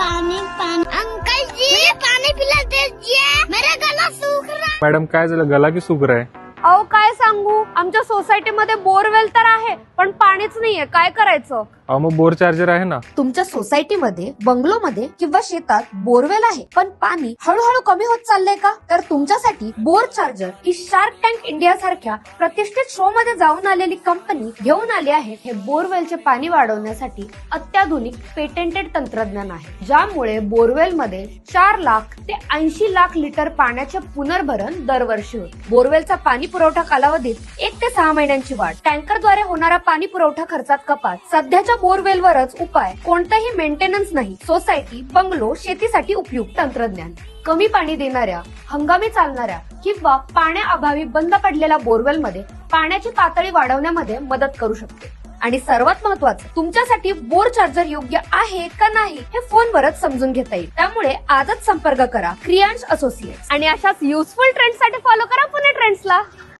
पाणी पानी अंकल जी पाणी पिला दीजिए मेरा गला सूख रहा. मॅडम काय झालं? गला की सुकर आहे? सांगू? आमच्या सोसायटीमध्ये बोरवेल तर आहे पण पाणीच नाहीये. काय करायचं? अहो मग बोर चार्जर आहे ना. तुमच्या सोसायटीमध्ये बंगलोमध्ये किंवा शेतात बोरवेल आहे पण पाणी हळूहळू कमी होत चाललंय का? तर तुमच्यासाठी बोर चार्जर ही शार्क टँक इंडिया सारख्या प्रतिष्ठित शो मध्ये जाऊन आलेली कंपनी घेऊन आली आहे. हे बोरवेलचे पाणी वाढवण्यासाठी अत्याधुनिक पेटेंटेड तंत्रज्ञान आहे ज्यामुळे बोरवेल मध्ये चार लाख ते ऐंशी लाख लिटर पाण्याचे पुनर्भरण दरवर्षी होते. बोरवेलचा पाणी पुरवठा कालावधीत एक ते सहा महिन्यांची वाढ. टँकरद्वारे होणारा पाणी पुरवठा खर्चात कपात. सध्याच्या बोरवेलवरच उपाय. कोणताही मेंटेनन्स नाही. सोसायटी बंगलो शेतीसाठी उपयुक्त तंत्रज्ञान. कमी पाणी देणाऱ्या हंगामी चालणाऱ्या किंवा पाण्याअभावी बंद पडलेल्या बोरवेलमध्ये पाण्याची पातळी वाढवण्यामध्ये मदत करू शकते. आणि सर्वात महत्वाचं तुमच्यासाठी बोर चार्जर योग्य आहे का नाही हे फोनवरच समजून घेता येईल. त्यामुळे आजच संपर्क करा. क्रियांश असोसिएट आणि अशाच युजफुल ट्रेंडसाठी फॉलो करा पुणे ट्रेंड्सला